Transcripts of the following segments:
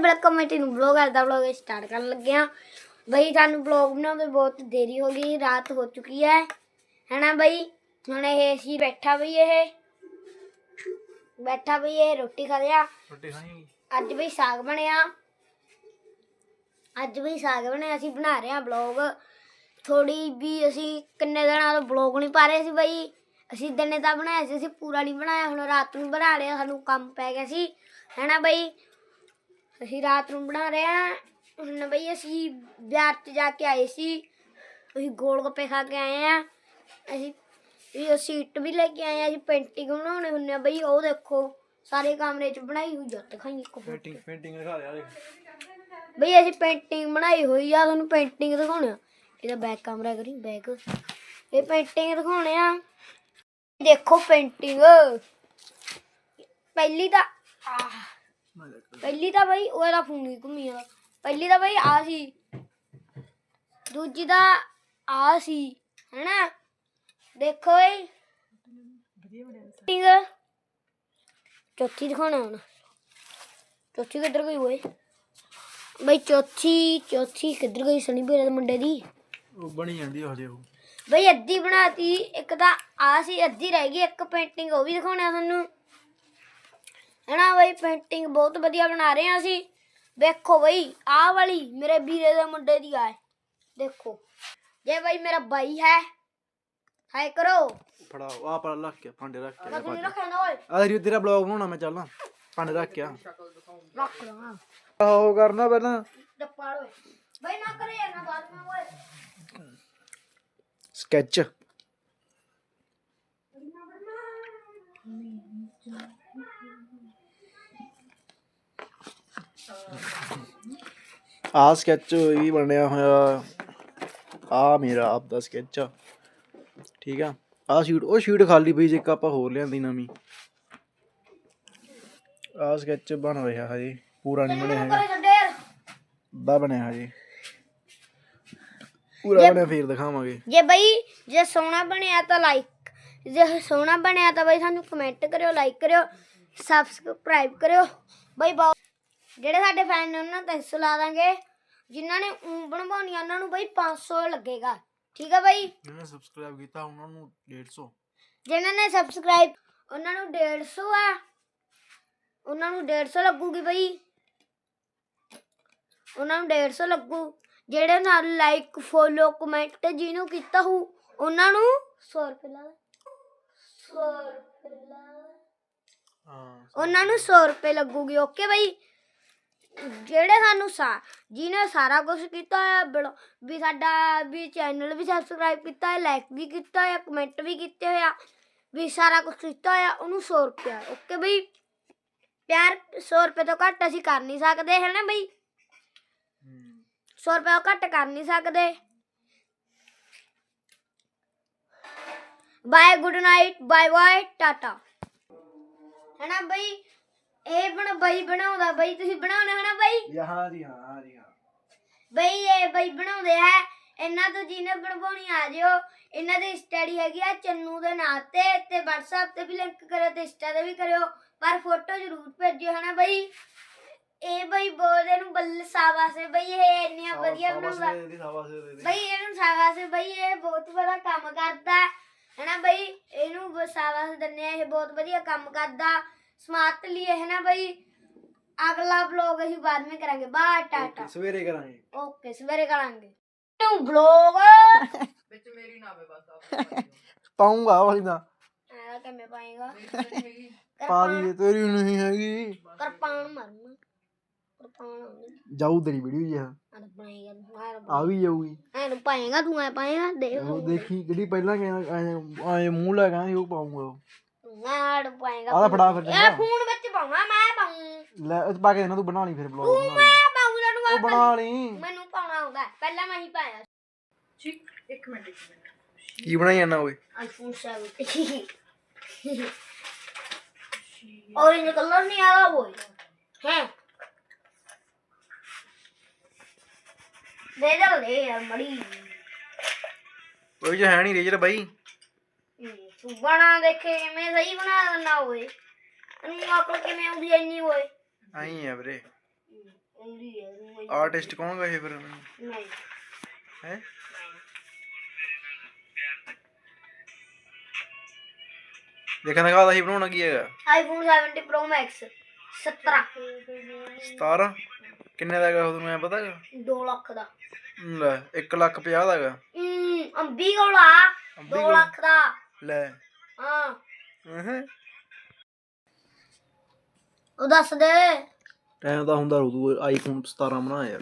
Welcome ਮੈਂ ਤੈਨੂੰ vlog ਕਰਦਾ ਵਲੌਗ ਸਟਾਰਟ ਕਰਨ ਲੱਗਿਆ। ਬਈ ਸਾਨੂੰ ਵਲੌਗ ਬਣਾਉਂਦੇ ਬਹੁਤ ਦੇਰੀ ਹੋ ਗਈ ਰਾਤ ਹੋ ਚੁੱਕੀ ਹੈ। ਹੈਨਾ ਬਈ? ਹੁਣ ਇਹ ਸੀ ਬੈਠਾ ਬਈ ਇਹ। ਬੈਠਾ ਬਈ ਇਹ ਰੋਟੀ ਖਾ ਰੋਟੀ ਖਾਣੀ ਅੱਜ ਬਈ ਸਾਗ ਬਣਿਆ। ਅੱਜ ਬਈ ਸਾਗ ਬਣਿਆ ਅਸੀਂ ਬਣਾ ਰਹੇ ਹਾਂ ਵਲੌਗ ਥੋੜੀ ਵੀ ਅਸੀਂ ਕਿੰਨੇ ਦਿਨਾਂ ਤੋਂ ਵਲੌਗ ਨਹੀਂ ਪਾ ਰਹੇ ਸੀ ਬਈ। ਅਸੀਂ ਦਿਨੇ ਤਾਂ ਬਣਾਇਆ ਸੀ ਅਸੀਂ ਪੂਰਾ ਨਹੀਂ ਬਣਾਇਆ ਹੁਣ ਰਾਤ ਨੂੰ ਬਣਾ ਲਿਆ ਸਾਨੂੰ ਕੰਮ ਪੈ ਗਿਆ ਸੀ। ਹੈਨਾ ਬਈ? ਅਸੀਂ ਰਾਤ ਨੂੰ ਬਣਾ ਰਹੇ ਹਾਂ। ਹੁਣ ਬਈ ਅਸੀਂ ਬਿਹਾਰ ਚ ਜਾ ਕੇ ਆਏ ਸੀ। ਅਸੀਂ ਗੋਲ ਗੱਪੇ ਖਾ ਕੇ ਆਏ ਆ ਅਸੀਂ ਇਹ ਸੀਟ ਵੀ ਲੈ ਕੇ ਆਏ ਆ ਅਸੀਂ ਪੇਂਟਿੰਗ ਬਣਾਉਣੇ ਹੁੰਨੇ ਆ ਬਈ। ਉਹ ਦੇਖੋ ਸਾਰੇ ਕਮਰੇ ਚ ਬਣਾਈ ਹੋਈ ਜੱਟ ਖਾਈ ਇੱਕ। ਪੇਂਟਿੰਗ ਪੇਂਟਿੰਗ ਦਿਖਾ ਰਿਹਾ ਦੇਖ। ਬਈ ਅਸੀਂ ਪੇਂਟਿੰਗ ਬਣਾਈ ਹੋਈ ਆ। ਤੁਹਾਨੂੰ ਪੇਂਟਿੰਗ ਦਿਖਾਉਣੇ ਆ। ਇਹਦਾ ਬੈਕ ਕੈਮਰਾ ਕਰੀ ਬੈਕ ਇਹ ਪੇਂਟਿੰਗ ਦਿਖਾਉਣੇ ਆ। ਦੇਖੋ ਪੇਂਟਿੰਗ। ਪਹਿਲੀ ਤਾਂ ਆਹ, ਪਹਿਲੀ ਤਾਂ ਬਈ ਉਹ ਇਹਦਾ ਫੋਨ ਹੀ ਘੁੰਮੀ ਜਾਂਦਾ। ਪਹਿਲੀ ਤਾਂ ਬਈ ਆ ਸੀ। ਦੂਜੀ ਦਾ ਆ ਸੀ ਹੈਨਾ? ਦੇਖੋ ਬਈ। ਪੇਂਟਿੰਗ ਚੌਥੀ ਦਿਖਾਉਣਾ ਹੁਣ। ਚੌਥੀ ਕਿੱਧਰ ਗਈ ਓਏ? ਬਈ ਚੌਥੀ ਚੌਥੀ ਕਿੱਧਰ ਗਈ ਸਣੀ ਬੇਰੇ ਦੇ ਮੁੰਡੇ ਦੀ? ਉਹ ਬਣੀ ਜਾਂਦੀ ਹਜੇ ਉਹ। ਬਈ ਅੱਧੀ ਬਣਾਤੀ ਇੱਕ ਤਾਂ ਆ ਸੀ ਅੱਧੀ ਰਹਿ ਗਈ ਇੱਕ ਪੇਂਟਿੰਗ ਉਹ ਵੀ ਦਿਖਾਉਣਾ ਤੁਹਾਨੂੰ ਹਨਾ ਬਈ ਪੇਂਟਿੰਗ ਬਹੁਤ ਵਧੀਆ ਬਣਾ ਰਹੇ ਹਾਂ ਅਸੀਂ। ਦੇਖੋ ਬਈ ਆਹ ਵਾਲੀ ਮੇਰੇ ਵੀਰੇ ਦੇ ਮੁੰਡੇ ਦੀ ਆ। ਦੇਖੋ। ਜੇ ਬਈ ਮੇਰਾ ਬਾਈ ਹੈ ਹਾਏ ਕਰੋ। ਫੜਾ ਆ ਪਰ ਰੱਖ ਕੇ ਭਾਂਡੇ ਰੱਖ ਕੇ ਤੁਹਾਨੂੰ ਰੱਖਣਾ ਓਏ। ਆ ਤੇਰੀ ਤੇਰਾ ਬਲੌਗ ਬਣਾਉਣਾ ਮੈਂ ਚੱਲਾਂ ਭਾਂਡੇ ਰੱਖ ਕੇ ਆ। ਰੱਖ ਲਵਾਂ। ਆਹੋ ਕਰਨਾ ਪਹਿਲਾਂ। ਡੱਪਾ ਓਏ। ਬਈ ਨਾ ਕਰੇ ਨਾ ਬਾਤ ਮੈਂ ਓਏ। ਸਕੈਚ ਆ ਸਕੈਚ ਵੀ ਬਣਿਆ ਹੋਇਆ ਆ ਮੇਰਾ ਆਪ ਦਾ ਸਕੈਚ ਆ ਠੀਕ ਆ ਆ ਸ਼ੀਟ ਉਹ ਸ਼ੀਟ ਖਾਲੀ ਪਈ ਜੇ ਇੱਕ ਆਪਾਂ ਹੋਰ ਲਿਆਂਦੀ ਨਵੀਂ ਆ ਸਕੈਚ ਬਣ ਰਿਹਾ ਹਜੇ ਪੂਰਾ ਨਹੀਂ ਬਣਿਆ ਹੈਗਾ ਕਰੇ ਛੱਡੇਰ ਦਾ ਬਣਿਆ ਹਜੇ ਪੂਰਾ ਬਣਿਆ ਫੇਰ ਦਿਖਾਵਾਂਗੇ ਜੇ ਬਈ ਜੇ ਸੋਹਣਾ ਬਣਿਆ ਤਾਂ ਲਾਈਕ ਜੇ ਸੋਹਣਾ ਬਣਿਆ ਤਾਂ ਬਈ ਸਾਨੂੰ ਕਮੈਂਟ ਕਰਿਓ ਲਾਈਕ ਕਰਿਓ ਸਬਸਕ੍ਰਾਈਬ ਕਰਿਓ ਬਈ ਬਹੁਤ ਜਿਹੜੇ ਸਾਡੇ ਫੈਨ ਨੇ ਉਹਨਾਂ ਨੂੰ 300 ਲਾ ਦਾਂਗੇ। ਜਿਨ੍ਹਾਂ ਨੇ ਉਂ ਬਣਵਾਉਣੀ ਆ ਉਹਨਾਂ ਨੂੰ ਬਈ 500 ਲੱਗੇਗਾ। ਠੀਕ ਹੈ ਬਈ? ਜਿਹਨੇ ਸਬਸਕ੍ਰਾਈਬ ਕੀਤਾ ਉਹਨਾਂ ਨੂੰ 150 ਜਿਨ੍ਹਾਂ ਨੇ ਸਬਸਕ੍ਰਾਈਬ ਉਹਨਾਂ ਨੂੰ 150 ਆ। ਉਹਨਾਂ ਨੂੰ 150 ਲੱਗੂਗੀ ਬਈ। ਉਹਨਾਂ ਨੂੰ 150 ਲੱਗੂ। ਜਿਹੜੇ ਨਾਲ ਲਾਈਕ ਫੋਲੋ ਕਮੈਂਟ ਜਿਹਨੂੰ ਕੀਤਾ ਹੋ ਉਹਨਾਂ ਨੂੰ 100 ਰੁਪਏ ਲਾ 100 ਰੁਪਏ ਲਾ ਹਾਂ ਉਹਨਾਂ ਨੂੰ 100 ਰੁਪਏ ਲੱਗੂਗੀ। ਓਕੇ ਬਈ? ਜਿਹੜੇ ਸਾਨੂੰ ਸਾ, ਜਿਹਨੇ ਸਾਰਾ ਕੁਝ ਕੀਤਾ ਹੈ ਬਲੋ- ਵੀ ਸਾਡਾ, ਵੀ ਚੈਨਲ ਵੀ ਸਬਸਕ੍ਰਾਈਬ ਕੀਤਾ ਹੈ ਲਾਈਕ ਵੀ ਕੀਤਾ ਹੈ ਕਮੈਂਟ ਵੀ ਕੀਤੇ ਹੋਇਆ ਵੀ ਸਾਰਾ ਕੁਝ ਕੀਤਾ ਹੋਇਆ, ਉਹਨੂੰ 100 ਰੁਪਏ ਓਕੇ ਬਈ? ਪਿਆਰ 100 ਰੁਪਏ ਤੋਂ ਘੱਟ ਅਸੀਂ ਕਰ ਨਹੀਂ ਸਕਦੇ, ਹੈ ਨਾ ਬਈ? 100 ਰੁਪਏ ਤੋਂ ਘੱਟ ਕਰ ਨਹੀਂ ਸਕਦੇ। Bye good night bye bye tata ਹਨਾ ਬਈ? ਇਹ ਬਣ ਬਈ ਬਣਾਉਂਦਾ ਬਈ ਤੁਸੀਂ ਬਣਾਉਣਾ ਹਨਾ ਬਈ? ਹਾਂ ਜੀ ਹਾਂ ਜੀ ਹਾਂ। ਬਈ ਇਹ ਬਈ ਬਣਾਉਂਦੇ ਹੈ ਇਹਨਾਂ ਤੋਂ ਜਿਹਨੇ ਬਣਵਾਉਣੀ ਆ ਜਿਓ। ਇਹਨਾਂ ਦੀ ਸਟੱਡੀ ਹੈਗੀ ਆ ਚੰਨੂ ਦੇ ਨਾਂ ਤੇ ਤੇ WhatsApp ਤੇ ਵੀ ਲਿੰਕ ਕਰਿਓ ਤੇ Insta ਤੇ ਵੀ ਕਰਿਓ ਪਰ ਫੋਟੋ ਜ਼ਰੂਰ ਭੇਜਿਓ ਹਨਾ ਬਈ? ਇਹ ਬਈ ਬੋਲਦੇ ਨੂੰ ਬੱਲ ਸਾਬਾਸੇ ਬਈ ਇਹ ਇੰਨੀਆਂ ਵਧੀਆ ਬਣਾਉਂਦਾ। ਦੀ ਸਾਬਾਸ਼ ਦੇ ਦੇ। ਬਈ ਇਹਨੂੰ ਸਾਬਾਸੇ ਬਈ ਇਹ ਬਹੁਤ ਬੜਾ ਕੰਮ ਕਰਦਾ। ਹੈ ਹੈਨਾ ਬਈ ਇਹਨੂੰ ਸਾਬਾਸ ਦਿੰਨੇ ਆ ਇਹ ਬਹੁਤ ਵਧੀਆ ਕੰਮ ਕਰਦਾ। ਸਮਾਰਟ ਲਈ ਹੈ ਨਾ ਬਈ ਅਗਲਾ ਵਲੌਗ ਅਸੀਂ ਬਾਅਦ ਵਿੱਚ ਕਰਾਂਗੇ। Bye tata. ਸਵੇਰੇ ਕਰਾਂਗੇ। ਓਕੇ ਸਵੇਰੇ ਕਰਾਂਗੇ। ਤੂੰ ਵਲੌਗ ਪਾਉਂਗਾ ਵਾਲੀ ਦਾ ਆ ਕਿਵੇਂ ਪਾਏਗਾ। ਪਾ ਦੀ ਤੇਰੀ ਨਹੀਂ ਹੈਗੀ। ਕਰਪਾਨ ਮਰਨਾ ਕਰਪਾਨ ਜਾਊ ਤੇਰੀ ਵੀਡੀਓ ਜੀ ਆ ਆ ਪਾਏਗਾ ਮਾਰ ਆ ਵੀ ਜਾਊਗੀ। ਐ ਨੂੰ ਪਾਏਗਾ ਤੂੰ ਐ ਪਾਏਗਾ ਦੇਖ। ਦੇਖੀ ਜਿਹੜੀ ਪਹਿਲਾਂ ਆਏ ਮੂੰਹ ਲੈ ਗਿਆ ਉਹ ਪਾਉਂਗਾ ਨਾੜ ਪਾਏਗਾ ਆਹ ਫੜਾ ਫਿਰ ਇਹ ਚੰਗਾ। ਫੋਨ ਵਿੱਚ ਪਾਉਣਾ ਮੈਂ ਪਾਉਂ ਲੈ ਉਹ 'ਚ ਪਾ ਕੇ ਇਹਨਾਂ ਤੂੰ ਬਣਾ ਲਈ ਫਿਰ ਬਲੌਗ ਬਣਾ ਲਈ ਮੈਂ ਪਾਉਂ ਤੈਨੂੰ ਉਹ ਮੈਂ ਬਣਾ ਲਈ ਮੈਨੂੰ ਪਾਉਣਾ ਆਉਂਦਾ ਹੈ। ਪਹਿਲਾਂ ਮੈਂ ਹੀ ਪਾਇਆ ਕੀ ਬਣਾਈ ਜਾਂਦਾ ਓਏ ਆਈਫੋਨ 7 ऑरेंज कलर नहीं आ रहा वो है दे दो दे यार मड़ी ਉਹ ਚ ਹੈ ਨਹੀਂ ਰੇਜਰ ਬਾਈ ਬਣਾ ਦੇਖੇ ਕਿਵੇਂ ਸਹੀ ਬਣਾ ਦਿੰਦਾ ਓਏ। ਇਹਨੂੰ ਆਕਲ ਕਿਵੇਂ ਆਉਂਦੀ ਐ ਇੰਨੀ ਓਏ। ਆਈ ਆ ਵੀਰੇ। ਆਰਟਿਸਟ ਕੌਣ ਗਾ ਇਹ ਫਿਰ? ਨਹੀਂ। ਹੈ? ਦੇਖਣ ਦਾ ਕਾਹਦਾ ਹੀ ਬਣਾਉਣਾ ਕੀ ਹੈਗਾ? ਆਈਫੋਨ 70 ਪ੍ਰੋ ਮੈਕਸ 17 17 ਕਿੰਨੇ ਦਾ ਹੈਗਾ ਉਹ ਤੁਹਾਨੂੰ ਐ ਪਤਾ ਹੈਗਾ? 2 ਲੱਖ ਦਾ। ਲੈ 1 ਲੱਖ 50 ਦਾ ਹੈਗਾ। ਅੰਬੀ ਕੋਲ 2 ਲੱਖ ਦਾ। ਲੈ। ਹਾਂ। ਹਾਂ। ਉਹ ਦੱਸ ਦੇ। ਟਾਈਮ ਤਾਂ ਹੁੰਦਾ ਰੂ ਤੂੰ ਆਈਫੋਨ 17 ਬਣਾ ਯਾਰ।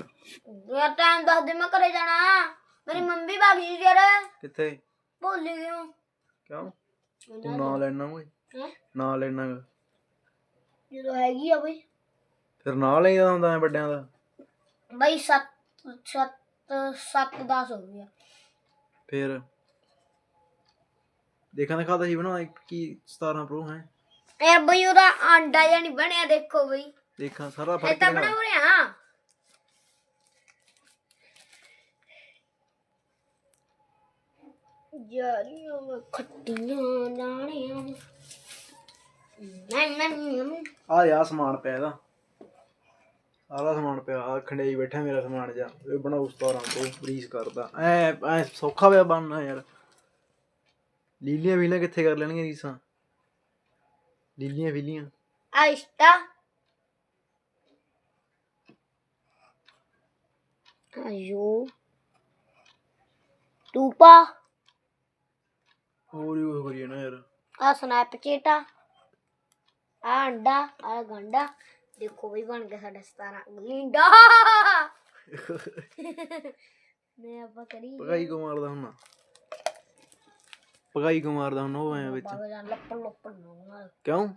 ਯਾਰ ਟਾਈਮ ਦੱਸ ਦੇ ਮੈਂ ਘਰੇ ਜਾਣਾ। ਮੇਰੀ ਮੰਮੀ ਭਾਗੀ ਯਾਰ। ਕਿੱਥੇ? ਭੁੱਲ ਗਈ ਹਾਂ। ਕਿਉਂ? ਤੂੰ ਨਾਂ ਲੈਣਾ ਓਏ। ਹੈਂ? ਨਾਂ ਲੈਣਾ। ਜਦੋਂ ਹੈਗੀ ਆ ਬਈ। ਫਿਰ ਨਾਂ ਲਈਦਾ ਹੁੰਦਾ ਐ ਵੱਡਿਆਂ ਦਾ? ਬਈ 7 7 7 10 ਹੋ ਗਿਆ ਫਿਰ? ਦੇਖਣ ਦਾ ਕਾਹਦਾ ਹੀ ਬਣਾ ਕੀ 17 ਪ੍ਰੋ ਹੈ। ਯਾਰ ਬਈ ਉਹਦਾ ਆਂਡਾ ਜਾਂ ਨਹੀਂ ਬਣਿਆ ਦੇਖੋ ਬਈ। ਦੇਖਾਂ ਸਾਰਾ ਇਹ ਫ਼ਰਕ ਤਾਂ। ਬਣਾ ਰਿਹਾ। ਯਾਰੀਆਂ ਮੈਂ ਖੱਟੀਆਂ ਜਾਣੀਆਂ ਨਹੀਂ ਨਹੀਂ ਆ ਯਾ ਸਮਾਨ ਪਿਆ ਇਹਦਾ। ਸਾਰਾ ਸਮਾਨ ਪਿਆ ਆ ਖੰਡੇਈ ਬੈਠਾ ਮੇਰਾ ਸਮਾਨ ਜਾ ਇਹ ਬਣਾਉ 17 ਤੋਂ ਬਰੀਸ ਕਰਦਾ। ਐ ਐ ਸੌਖਾ ਪਿਆ ਬਣਨਾ ਯਾਰ। ਲੀਲੀਆਂ ਵੀਲੀਆਂ ਕਿੱਥੇ ਕਰ ਲੈਣਗੀਆਂ ਰੀਸਾਂ? ਲੀਲੀਆਂ ਵੀਲੀਆਂ। ਆਇਸਤਾ ਆਯੋ ਟੂਪਾ ਹੋਰ ਹੀ ਕੁਝ ਕਰੀਏ ਨਾ ਯਾਰ। ਆ ਸਨੈਪਚੈਟ ਆ ਅੰਡਾ ਆ ਗੰਡਾ। ਦੇਖੋ ਵੀ ਬਣ ਗਿਆ ਸਾਡਾ 17 ਗਲਿੰਡਾ। ਮੈਂ ਆਪਾਂ ਕਰੀ ਪਗਾਈ ਕੋ ਮਾਰਦਾ ਹੁੰਨਾ ਪਗਾਈ ਕੋ ਮਾਰਦਾ ਹੁੰਨਾ ਉਹ ਐ ਵਿੱਚ? ਬਾਬਾ ਜਾਨ ਲੱਪੜ ਲੱਪੜ ਨਾਲ ਕਿਉਂ?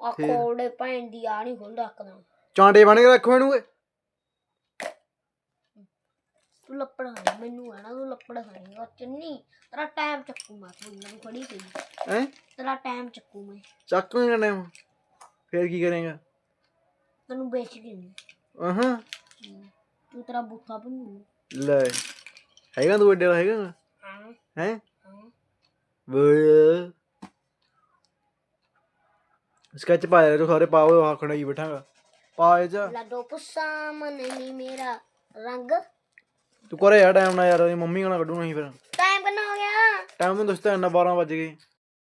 ਆ ਕੋੜੇ ਭੈਣ ਦੀ ਆ ਨਹੀਂ ਖੁੱਲਦਾ ਇੱਕਦਮ ਚਾਂਡੇ ਬਣ ਕੇ ਰੱਖੋ ਇਹਨੂੰ ਓਏ ਤੂੰ ਲੱਪੜ ਖਾਣੀ ਮੈਨੂੰ ਆਣਾ ਤੂੰ ਲੱਪੜ ਖਾਣੀ ਔਰ ਚੰਨੀ ਤੇਰਾ ਟਾਈਮ ਚੱਕੂ ਮੈਂ ਤੂੰ ਮੈਨੂੰ ਖੜੀ ਪਈ। ਹੈ? ਤੇਰਾ ਟਾਈਮ ਚੱਕੂ ਮੈਂ। ਚੱਕ ਨਹੀਂ ਕਰਨਾ ਫੇਰ ਕੀ ਕਰੇਗਾ? ਤੈਨੂੰ ਵੇਚ ਕੇ ਨਹੀਂ ਆਹਾਂ ਤੂੰ ਤੇਰਾ ਬੁੱਥਾ ਬਣੂ ਲੈ ਹੈਗਾ ਤੂੰ ਐਡੇ ਦਾ ਹੈਗਾ? ਹਾਂ। ਹੈ? ਹਾਂ। ਵੇ ਸਕੈਚ ਪਾਇਆ ਤੂੰ ਸਾਰੇ ਪਾਓ ਆਖਣਾ ਹੀ ਬੈਠਾਂਗਾ ਪਾ ਇਹ ਜਾ ਲਾਡੋ ਪੁੱਸਾ ਮਨ ਨਹੀਂ ਮੇਰਾ ਰੰਗ। ਤੂੰ ਕਰੇ ਯਾਰ ਟਾਈਮ ਨਾਲ ਯਾਰ ਉਹਦੀ ਮੰਮੀ ਕਹਣਾ ਕੱਢੂ ਨਹੀਂ ਫਿਰ। ਟਾਈਮ ਕਿੰਨਾ ਹੋ ਗਿਆ? ਟਾਈਮ ਤਾਂ ਦੱਸਦਾ ਇੰਨਾ 12 ਵਜ ਗਏ।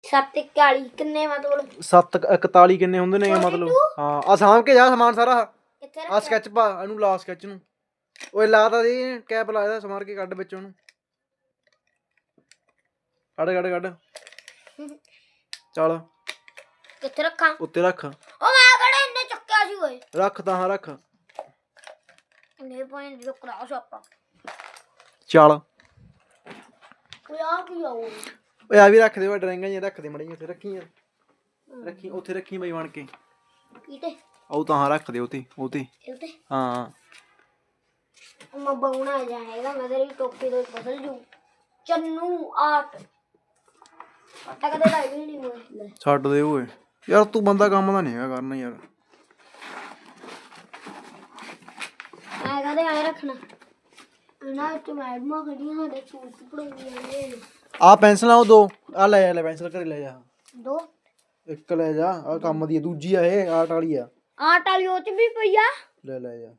7:41 ਕਿੰਨੇ ਮਤਲਬ? 7 41 ਕਿੰਨੇ ਹੁੰਦੇ ਨੇ ਮਤਲਬ? ਹਾਂ ਆ ਸਾਂਭ ਕੇ ਜਾ ਸਮਾਨ ਸਾਰਾ। ਕਿੱਥੇ ਆ ਸਕੈਚ ਪਾ ਇਹਨੂੰ ਲਾ ਸਕੈਚ ਨੂੰ। ਓਏ ਲਾ ਤਾਂ ਦੇ ਕੈਪ ਲਾ ਇਹਦਾ ਸਮਾਰ ਕੇ ਕੱਢ ਵਿੱਚ ਉਹਨੂੰ। ਕੱਢ ਕੱਢ ਕੱਢ। ਚੱਲ। ਕਿੱਥੇ ਰੱਖਾਂ? ਉੱਤੇ ਰੱਖ। ਉਹ ਮੈਂ ਕਿਹੜਾ ਇੰਨੇ ਚੱਕਿਆ ਸੀ ਓਏ? ਰੱਖ ਤਾਂ ਹਾਂ ਰੱਖ। ਨੇ ਪੁਆਇੰਟ ਜੋ ਕਰਾ ਸ਼ਾਪਾ ਚੱਲ। ਕੋਈ ਆ ਕੀ ਆ ਓਏ? ਓਏ ਆ ਵੀ ਰੱਖ ਦੇ ਓਏ ਡਰਾਇੰਗਾਂ ਜਿਹੀਆਂ ਰੱਖ ਦੇ ਮੜੀਆਂ ਉੱਥੇ ਰੱਖੀ ਯਾਰ ਰੱਖੀ ਉੱਥੇ ਰੱਖੀ ਬਈ ਬਣ ਕੇ। ਕੀਤੇ ਉਹ ਤਾਂ ਹਾਂ ਰੱਖ ਦੇ ਉਤੇ ਉਤੇ ਇਹਦੇ ਹਾਂ। ਮੈਂ ਬਾਉਣਾ ਜਾਏਗਾ ਮੈਂ ਤੇਰੀ ਟੋਪੀ ਤੋਂ ਬਦਲ ਜੂ। ਚੰਨੂ ਆਰਟ। ਪਤਾ ਕਦੇ ਲਾਈ ਵੀ ਨਹੀਂ ਹੋਈ ਲੈ। ਛੱਡ ਦੇ ਓਏ। ਯਾਰ ਤੂੰ ਬੰਦਾ ਕੰਮ ਦਾ ਨਹੀਂ ਹੈਗਾ ਕਰਨਾ ਯਾਰ। ਮੈਂ ਕਹਦੇ ਆਏ ਰੱਖਣਾ। ਇਹਨਾਂ ਵਿੱਚ ਮੈਡਮਾਂ ਖੜੀਆਂ ਸਾਡੇ ਸੂਟ ਪੜਾਉਂਦੀਆਂ ਨੇ। ਆ ਪੈਨਸਲਾਂ ਉਹ ਦੋ। ਆ ਲੈ ਜਾ ਲੈ ਪੈਨਸਲ ਘਰੇ ਲੈ ਜਾ। ਦੋ? ਇੱਕ ਲੈ ਜਾ ਆ ਕੰਮ ਦੀ ਆ। ਦੂਜੀ ਆ ਇਹ ਆਰਟ ਵਾਲੀ ਆ। ਆਰਟ ਵਾਲੀ ਉਹ ਚ ਵੀ ਪਈ ਆ। ਲੈ ਲੈ ਜਾ।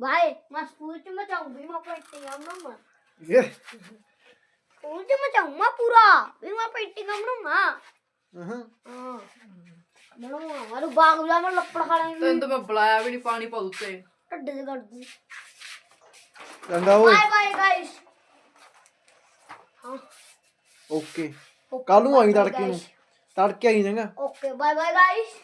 ਭਾਈ ਮੈਂ ਸਕੂਲ ਚ ਮਚਾਉਂਗੀ ਮੈਂ ਪੇਂਟਿੰਗ ਬਣਾਉਣਾ ਇਹ ਸਕੂਲ ਚ ਮਚਾਉਂਗਾ ਪੂਰਾ। ਵੀ ਮੈਂ ਪੇਂਟਿੰਗ ਬਣਾਉਣਾ ਹਾਂ। ਹਾਂ। ਬਣਾਉਣਾ ਮਾਰੂ ਬਾਗ ਜਾ ਮੈਂ ਲੱਪੜ ਖਾ ਲੈਂਗੀ ਤੈਨੂੰ ਤਾਂ ਮੈਂ ਬੁਲਾਇਆ ਵੀ ਨਹੀਂ ਪਾਣੀ ਪਾ ਉੱਤੇ। ਟੱਡੇ ਦੇ ਕੱਢ ਦੂੰ ਚੰਗਾ ਓਏ। ਬਾਏ ਬਾਏ ਗਾਇਸ ਹਾਂ। ਓਕੇ। ਕੱਲ ਨੂੰ ਆਈ ਤੜਕੇ ਨੂੰ। ਤੜਕੇ ਆਈ ਚੰਗਾ ਓਕੇ ਬਾਏ ਬਾਏ ਗਾਇਸ